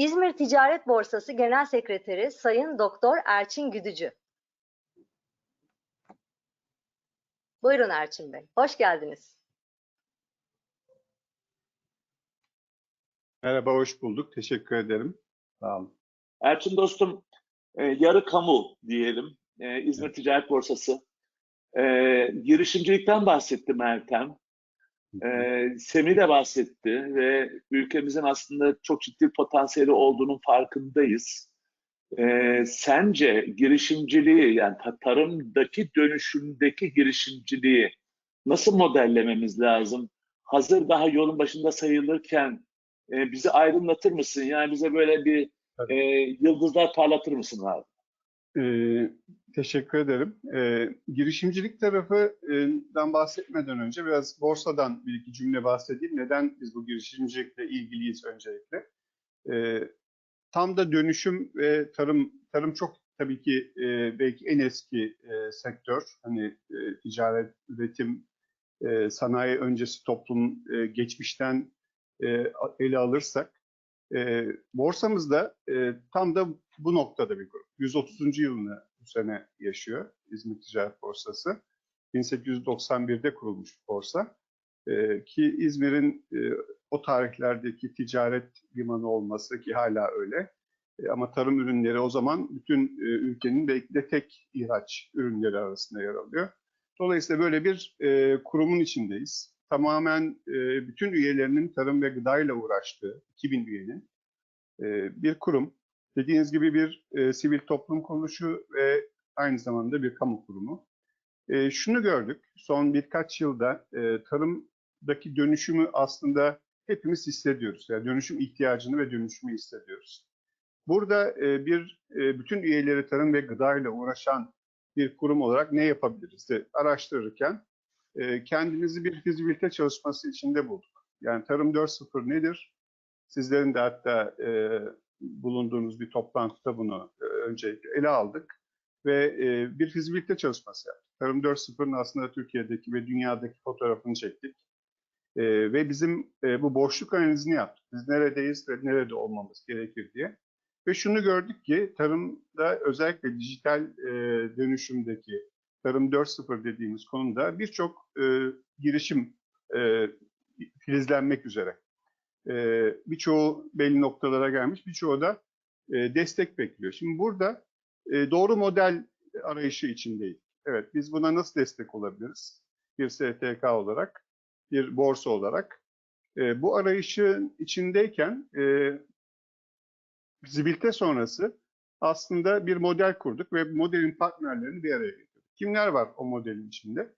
İzmir Ticaret Borsası Genel Sekreteri Sayın Doktor Erçin Güdücü. Buyurun Erçin Bey, hoş geldiniz. Merhaba, hoş bulduk. Teşekkür ederim. Sağ olun. Erçin dostum, e, yarı kamu diyelim. E, İzmir Ticaret Borsası. E, girişimcilikten bahsetti Meltem. E, Semih de bahsetti ve ülkemizin aslında çok ciddi potansiyeli olduğunun farkındayız. E, sence girişimciliği yani ta- tarımdaki dönüşümdeki girişimciliği nasıl modellememiz lazım? Hazır daha yolun başında sayılırken e, bizi aydınlatır mısın? Yani bize böyle bir Tabii. e, yıldızlar parlatır mısın abi? Ee, teşekkür ederim. Ee, girişimcilik tarafından bahsetmeden önce biraz borsadan bir iki cümle bahsedeyim. Neden biz bu girişimcilikle ilgiliyiz öncelikle? Ee, tam da dönüşüm ve tarım, tarım çok tabii ki e, belki en eski e, sektör. Hani e, ticaret, üretim, e, sanayi öncesi toplum e, geçmişten e, ele alırsak e, borsamızda e, tam da bu noktada bir grup. 130. yılını bu sene yaşıyor İzmir Ticaret Borsası. 1891'de kurulmuş borsa. E, ki İzmir'in e, o tarihlerdeki ticaret limanı olması ki hala öyle. E, ama tarım ürünleri o zaman bütün e, ülkenin belki de tek ihraç ürünleri arasında yer alıyor. Dolayısıyla böyle bir e, kurumun içindeyiz. Tamamen e, bütün üyelerinin tarım ve gıdayla uğraştığı 2000 üyenin e, bir kurum. Dediğiniz gibi bir e, sivil toplum kuruluşu ve aynı zamanda bir kamu kurumu. E, şunu gördük, son birkaç yılda e, tarımdaki dönüşümü aslında hepimiz hissediyoruz. Yani dönüşüm ihtiyacını ve dönüşümü hissediyoruz. Burada e, bir e, bütün üyeleri tarım ve gıdayla uğraşan bir kurum olarak ne yapabiliriz? De, araştırırken e, kendimizi bir fizibilite çalışması içinde bulduk. Yani Tarım 4.0 nedir? Sizlerin de hatta e, bulunduğunuz bir toplantıda bunu e, öncelikle ele aldık ve e, bir fizibilite çalışması yaptık. Tarım 4.0'ın aslında Türkiye'deki ve dünyadaki fotoğrafını çektik. E, ve bizim bu boşluk analizini yaptık. Biz neredeyiz ve nerede olmamız gerekir diye. Ve şunu gördük ki tarımda özellikle dijital dönüşümdeki Tarım 4.0 dediğimiz konuda birçok girişim e, filizlenmek üzere. E, birçoğu belli noktalara gelmiş, birçoğu da e, destek bekliyor. Şimdi burada e, doğru model arayışı içindeyiz. Evet, biz buna nasıl destek olabiliriz? Bir STK olarak, bir borsa olarak. E, bu arayışın içindeyken e, zibilte sonrası aslında bir model kurduk ve modelin partnerlerini bir araya getirdik. Kimler var o modelin içinde?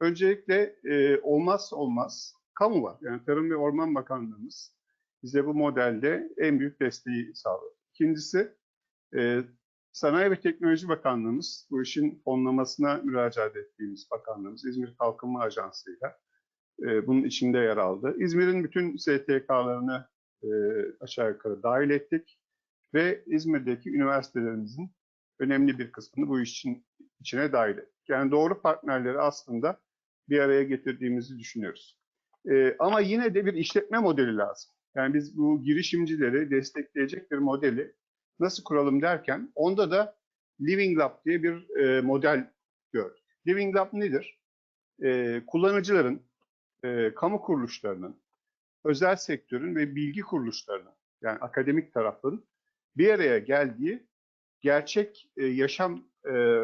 Öncelikle e, olmazsa olmaz kamu var. Yani Tarım ve Orman Bakanlığımız bize bu modelde en büyük desteği sağladı. İkincisi e, Sanayi ve Teknoloji Bakanlığımız, bu işin fonlamasına müracaat ettiğimiz bakanlığımız İzmir Kalkınma Ajansı'yla e, bunun içinde yer aldı. İzmir'in bütün STK'larını e, aşağı yukarı dahil ettik ve İzmir'deki üniversitelerimizin önemli bir kısmını bu işin içine dahil ettik. Yani doğru partnerleri aslında bir araya getirdiğimizi düşünüyoruz. Ee, ama yine de bir işletme modeli lazım. Yani biz bu girişimcileri destekleyecek bir modeli nasıl kuralım derken onda da Living Lab diye bir e, model gördük. Living Lab nedir? E, kullanıcıların, e, kamu kuruluşlarının, özel sektörün ve bilgi kuruluşlarının yani akademik tarafın bir araya geldiği gerçek e, yaşam e,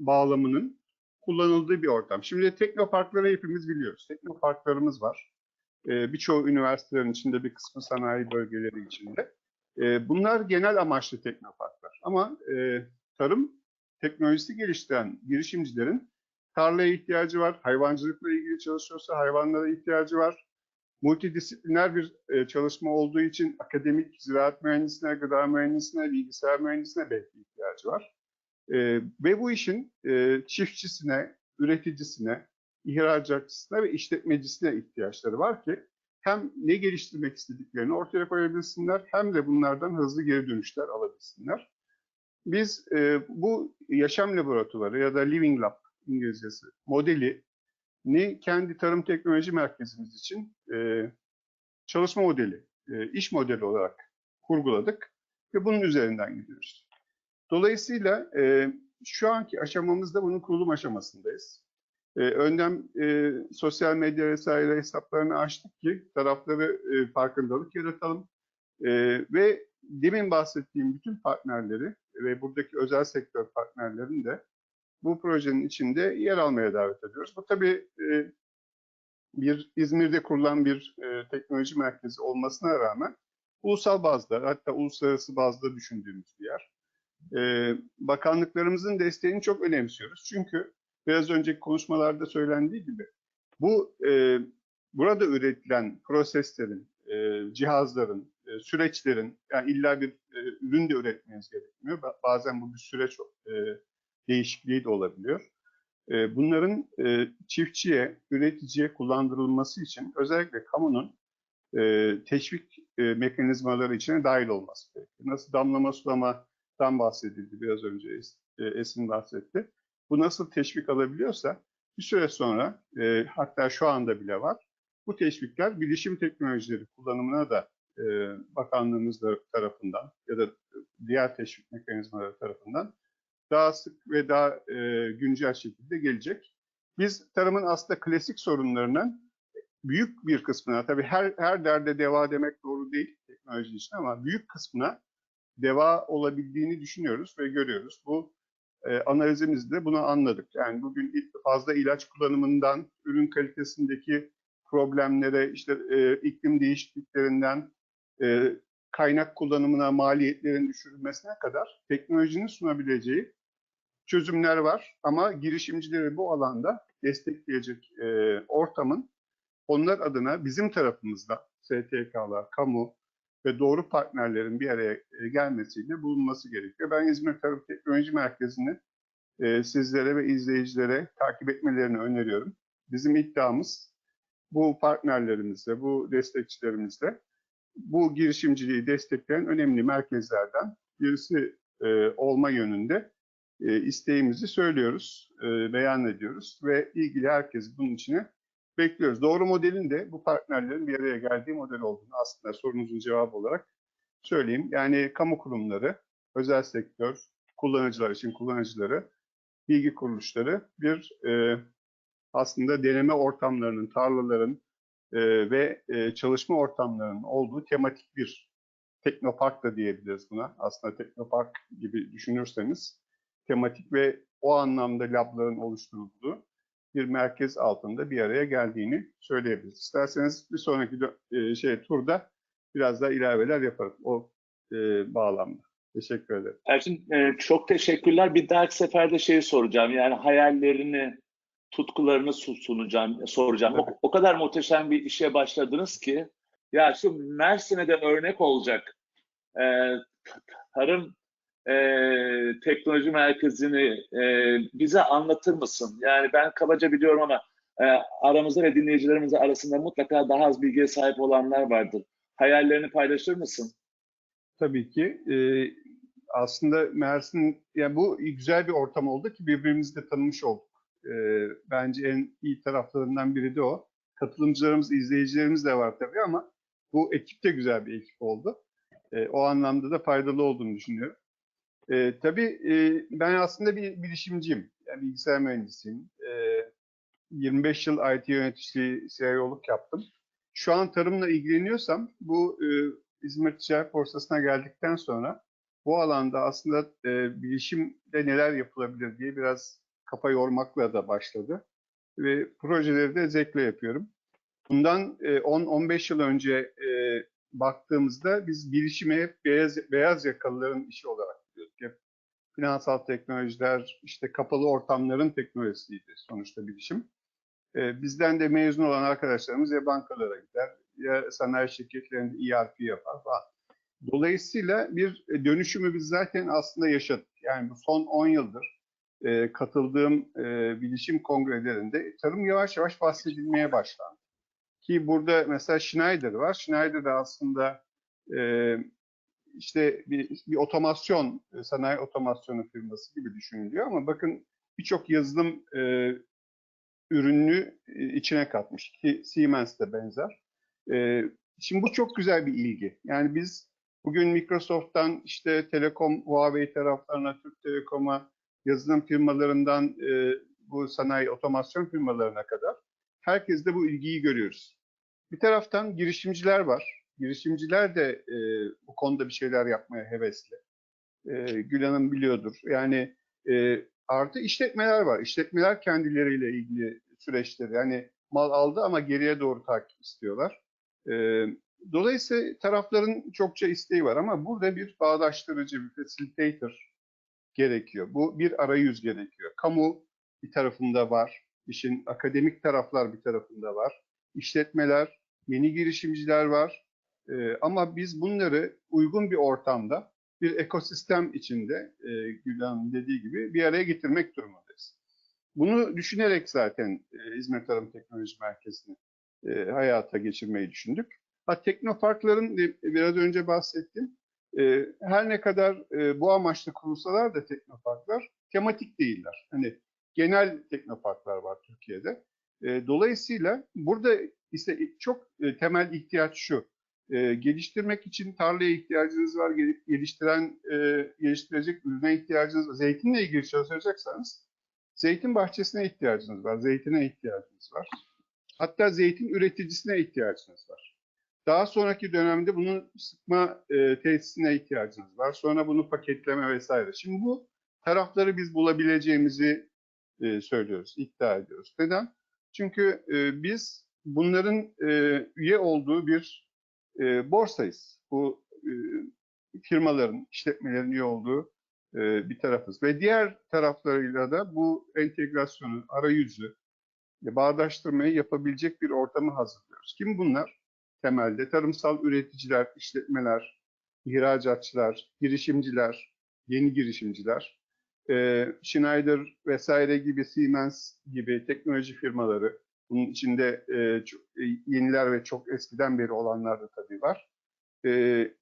bağlamının kullanıldığı bir ortam. Şimdi teknoparkları hepimiz biliyoruz. Teknoparklarımız var. E, Birçoğu üniversitelerin içinde bir kısmı sanayi bölgeleri içinde. E, bunlar genel amaçlı teknoparklar. Ama e, tarım teknolojisi geliştiren girişimcilerin tarlaya ihtiyacı var. Hayvancılıkla ilgili çalışıyorsa hayvanlara ihtiyacı var. Multidisipliner bir e, çalışma olduğu için akademik ziraat mühendisine, gıda mühendisine, bilgisayar mühendisine belki ihtiyacı var. E, ve bu işin e, çiftçisine, üreticisine, ihracatçısına ve işletmecisine ihtiyaçları var ki hem ne geliştirmek istediklerini ortaya koyabilsinler hem de bunlardan hızlı geri dönüşler alabilsinler. Biz e, bu yaşam laboratuvarı ya da Living Lab İngilizcesi modeli ni kendi tarım teknoloji merkezimiz için e, çalışma modeli, e, iş modeli olarak kurguladık. ve bunun üzerinden gidiyoruz. Dolayısıyla e, şu anki aşamamızda bunun kurulum aşamasındayız. E, önden e, sosyal medya vesaire hesaplarını açtık ki tarafları e, farkındalık yaratalım. E, ve demin bahsettiğim bütün partnerleri ve buradaki özel sektör partnerlerini de bu projenin içinde yer almaya davet ediyoruz. Bu tabii e, bir İzmir'de kurulan bir e, teknoloji merkezi olmasına rağmen ulusal bazda hatta uluslararası bazda düşündüğümüz bir yer. E, bakanlıklarımızın desteğini çok önemsiyoruz. Çünkü biraz önceki konuşmalarda söylendiği gibi bu e, burada üretilen proseslerin, e, cihazların, e, süreçlerin yani illa bir e, ürün de üretmeniz gerekmiyor. Ba- Bazen bu bir süreç e, değişikliği de olabiliyor. E, bunların e, çiftçiye, üreticiye kullandırılması için özellikle kamunun e, teşvik e, mekanizmaları içine dahil olması gerekiyor. Nasıl damlama sulamadan bahsedildi biraz önce e, Esin bahsetti. Bu nasıl teşvik alabiliyorsa bir süre sonra e, hatta şu anda bile var. Bu teşvikler bilişim teknolojileri kullanımına da e, bakanlığımız da tarafından ya da diğer teşvik mekanizmaları tarafından daha sık ve daha e, güncel şekilde gelecek. Biz tarımın aslında klasik sorunlarının büyük bir kısmına, tabii her, her derde deva demek doğru değil teknoloji için ama büyük kısmına deva olabildiğini düşünüyoruz ve görüyoruz. Bu e, analizimizde bunu anladık. Yani bugün fazla ilaç kullanımından, ürün kalitesindeki problemlere, işte e, iklim değişikliklerinden, e, kaynak kullanımına, maliyetlerin düşürülmesine kadar teknolojinin sunabileceği çözümler var. Ama girişimcileri bu alanda destekleyecek e, ortamın onlar adına bizim tarafımızda STK'lar, kamu ve doğru partnerlerin bir araya e, gelmesiyle bulunması gerekiyor. Ben İzmir Tarım Teknoloji Merkezi'ni e, sizlere ve izleyicilere takip etmelerini öneriyorum. Bizim iddiamız bu partnerlerimizle, bu destekçilerimizle bu girişimciliği destekleyen önemli merkezlerden birisi e, olma yönünde e, isteğimizi söylüyoruz, e, beyan ediyoruz ve ilgili herkes bunun içine bekliyoruz. Doğru modelin de bu partnerlerin bir araya geldiği model olduğunu aslında sorunuzun cevabı olarak söyleyeyim. Yani kamu kurumları, özel sektör, kullanıcılar için kullanıcıları, bilgi kuruluşları bir e, aslında deneme ortamlarının, tarlaların e, ve e, çalışma ortamlarının olduğu tematik bir teknopark da diyebiliriz buna. Aslında teknopark gibi düşünürseniz tematik ve o anlamda labların oluşturulduğu bir merkez altında bir araya geldiğini söyleyebiliriz. İsterseniz bir sonraki e, şey turda biraz daha ilaveler yaparım o e, bağlamda. Teşekkür ederim. Erçin e, çok teşekkürler. Bir dahaki seferde şeyi soracağım. Yani hayallerini, tutkularını su- sunacağım, soracağım. O, o kadar muhteşem bir işe başladınız ki ya şu Mersin'e de örnek olacak e, tarım e, teknoloji merkezini e, bize anlatır mısın? Yani ben kabaca biliyorum ama e, aramızda ve dinleyicilerimiz arasında mutlaka daha az bilgiye sahip olanlar vardır. Hayallerini paylaşır mısın? Tabii ki. E, aslında Mersin, yani bu güzel bir ortam oldu ki birbirimizi de tanımış olduk. E, bence en iyi taraflarından biri de o. Katılımcılarımız, izleyicilerimiz de var tabii ama bu ekip de güzel bir ekip oldu. E, o anlamda da faydalı olduğunu düşünüyorum. E, tabii e, ben aslında bir bilişimciyim. Yani bilgisayar mühendisiyim. E, 25 yıl IT yöneticiliği, CIO'luk yaptım. Şu an tarımla ilgileniyorsam bu e, İzmir Ticaret Borsası'na geldikten sonra bu alanda aslında e, bilişimde neler yapılabilir diye biraz kafa yormakla da başladı. Ve projeleri de zevkle yapıyorum. Bundan e, 10-15 yıl önce e, baktığımızda biz bilişimi hep beyaz, beyaz yakalıların işi olarak biliyorduk. Hep finansal teknolojiler, işte kapalı ortamların teknolojisiydi sonuçta bilişim. E, bizden de mezun olan arkadaşlarımız ya bankalara gider ya sanayi şirketlerinde ERP yapar falan. Dolayısıyla bir dönüşümü biz zaten aslında yaşadık. Yani bu son 10 yıldır e, katıldığım e, bilişim kongrelerinde tarım yavaş yavaş bahsedilmeye başlandı. Ki burada mesela Schneider var. Schneider de aslında e, işte bir, bir otomasyon, e, sanayi otomasyonu firması gibi düşünülüyor ama bakın birçok yazılım e, ürünü e, içine katmış ki Siemens de benzer. E, şimdi bu çok güzel bir ilgi. Yani biz Bugün Microsoft'tan işte Telekom, Huawei taraflarına, Türk Telekom'a, yazılım firmalarından e, bu sanayi otomasyon firmalarına kadar herkeste bu ilgiyi görüyoruz. Bir taraftan girişimciler var. Girişimciler de e, bu konuda bir şeyler yapmaya hevesli. E, Gül Hanım biliyordur. Yani e, artı işletmeler var. İşletmeler kendileriyle ilgili süreçleri yani mal aldı ama geriye doğru takip istiyorlar. E, dolayısıyla tarafların çokça isteği var ama burada bir bağdaştırıcı, bir facilitator gerekiyor. Bu bir arayüz gerekiyor. Kamu bir tarafında var, işin akademik taraflar bir tarafında var, işletmeler, yeni girişimciler var. E, ama biz bunları uygun bir ortamda, bir ekosistem içinde, e, Gülhan'ın dediği gibi bir araya getirmek durumundayız. Bunu düşünerek zaten e, İzmir Tarım Teknoloji Merkezi'ni e, hayata geçirmeyi düşündük. Ha, teknoparkların de biraz önce bahsettim. E, her ne kadar e, bu amaçla kurulsalar da teknoparklar tematik değiller. Hani genel teknoparklar var Türkiye'de. E, dolayısıyla burada ise çok e, temel ihtiyaç şu. E, geliştirmek için tarlaya ihtiyacınız var, geliştiren, e, geliştirecek ürüne ihtiyacınız var. Zeytinle ilgili çalışacaksanız zeytin bahçesine ihtiyacınız var, zeytine ihtiyacınız var. Hatta zeytin üreticisine ihtiyacınız var. Daha sonraki dönemde bunun sıkma e, tesisine ihtiyacınız var. Sonra bunu paketleme vesaire. Şimdi bu tarafları biz bulabileceğimizi e, söylüyoruz, iddia ediyoruz. Neden? Çünkü e, biz bunların e, üye olduğu bir e, borsayız. Bu e, firmaların, işletmelerin üye olduğu e, bir tarafız. Ve diğer taraflarıyla da bu entegrasyonu, arayüzü, e, bağdaştırmayı yapabilecek bir ortamı hazırlıyoruz. Kim bunlar? Temelde tarımsal üreticiler, işletmeler, ihracatçılar, girişimciler, yeni girişimciler, e, Schneider vesaire gibi, Siemens gibi teknoloji firmaları, bunun içinde e, çok, e, yeniler ve çok eskiden beri olanlar da tabii var. E,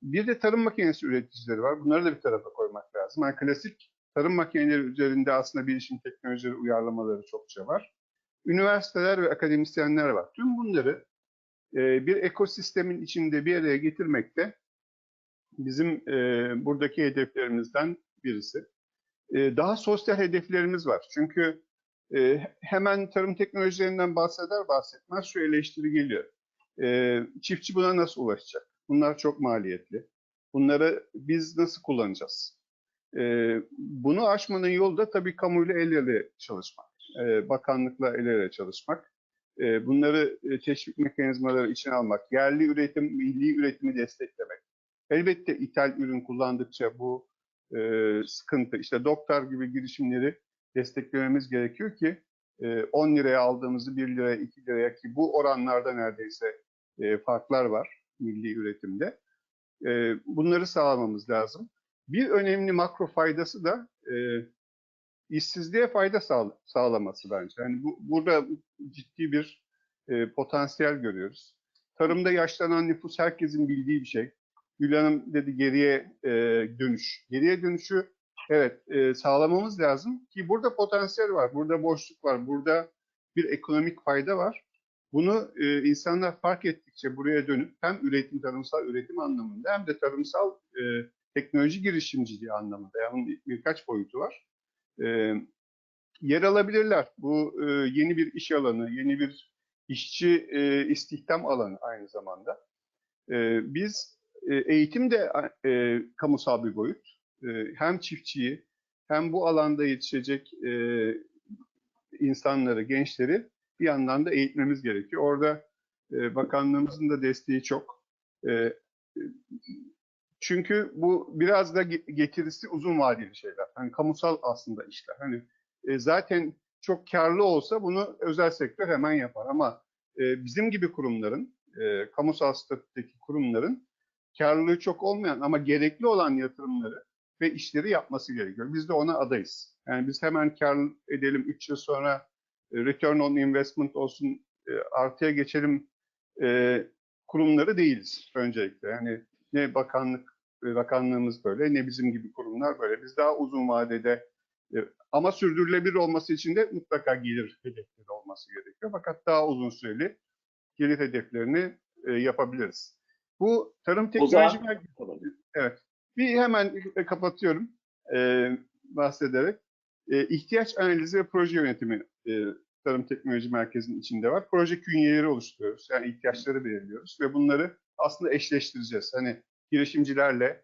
bir de tarım makinesi üreticileri var. Bunları da bir tarafa koymak lazım. Yani klasik tarım makineleri üzerinde aslında bilişim teknolojileri uyarlamaları çokça var. Üniversiteler ve akademisyenler var. Tüm bunları e, bir ekosistemin içinde bir araya getirmekte bizim e, buradaki hedeflerimizden birisi. E, daha sosyal hedeflerimiz var. Çünkü e, hemen tarım teknolojilerinden bahseder bahsetmez şu eleştiri geliyor. E, çiftçi buna nasıl ulaşacak? Bunlar çok maliyetli. Bunları biz nasıl kullanacağız? E, bunu aşmanın yolu da tabii kamuyla el ele çalışmak. E, bakanlıkla el ele çalışmak. E, bunları e, teşvik mekanizmaları içine almak. Yerli üretim, milli üretimi desteklemek. Elbette ithal ürün kullandıkça bu e, sıkıntı. İşte doktor gibi girişimleri desteklememiz gerekiyor ki e, 10 liraya aldığımızı 1 liraya 2 liraya ki bu oranlarda neredeyse e, farklar var milli üretimde. E, bunları sağlamamız lazım. Bir önemli makro faydası da e, işsizliğe fayda sağ, sağlaması bence. Yani bu, burada ciddi bir e, potansiyel görüyoruz. Tarımda yaşlanan nüfus herkesin bildiği bir şey. Gül Hanım dedi geriye e, dönüş. Geriye dönüşü evet e, sağlamamız lazım ki burada potansiyel var, burada boşluk var, burada bir ekonomik fayda var. Bunu e, insanlar fark ettikçe buraya dönüp hem üretim, tarımsal üretim anlamında hem de tarımsal e, teknoloji girişimciliği anlamında yani birkaç boyutu var. E, yer alabilirler. Bu e, yeni bir iş alanı, yeni bir işçi e, istihdam alanı aynı zamanda. E, biz e, eğitim de e, kamusal bir boyut. E, hem çiftçiyi hem bu alanda yetişecek e, insanları, gençleri bir yandan da eğitmemiz gerekiyor. Orada e, bakanlığımızın da desteği çok. Çünkü bu biraz da getirisi uzun vadeli şeyler. Hani kamusal aslında işler. Hani zaten çok karlı olsa bunu özel sektör hemen yapar ama bizim gibi kurumların, kamusal statüdeki kurumların karlılığı çok olmayan ama gerekli olan yatırımları ve işleri yapması gerekiyor. Biz de ona adayız. Yani biz hemen kar edelim 3 yıl sonra e, return on investment olsun e, artıya geçelim e, kurumları değiliz öncelikle. Yani ne bakanlık bakanlığımız böyle ne bizim gibi kurumlar böyle. Biz daha uzun vadede ama sürdürülebilir olması için de mutlaka gelir hedefleri olması gerekiyor. Fakat daha uzun süreli gelir hedeflerini yapabiliriz. Bu tarım teknoloji merkezi Evet. Bir hemen kapatıyorum e, bahsederek. E, ihtiyaç analizi ve proje yönetimi e, Tarım Teknoloji Merkezi'nin içinde var. Proje künyeleri oluşturuyoruz. Yani ihtiyaçları belirliyoruz ve bunları aslında eşleştireceğiz. Hani girişimcilerle,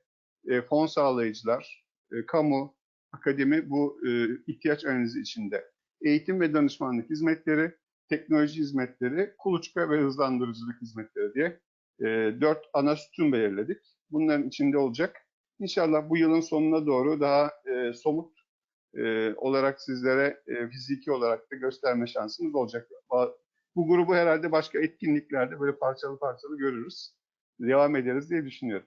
e, fon sağlayıcılar, e, kamu, akademi bu e, ihtiyaç analizi içinde. Eğitim ve danışmanlık hizmetleri, teknoloji hizmetleri, kuluçka ve hızlandırıcılık hizmetleri diye e, dört ana sütun belirledik. Bunların içinde olacak. İnşallah bu yılın sonuna doğru daha e, somut e, olarak sizlere e, fiziki olarak da gösterme şansımız olacak. Bu grubu herhalde başka etkinliklerde böyle parçalı parçalı görürüz. Devam ederiz diye düşünüyorum.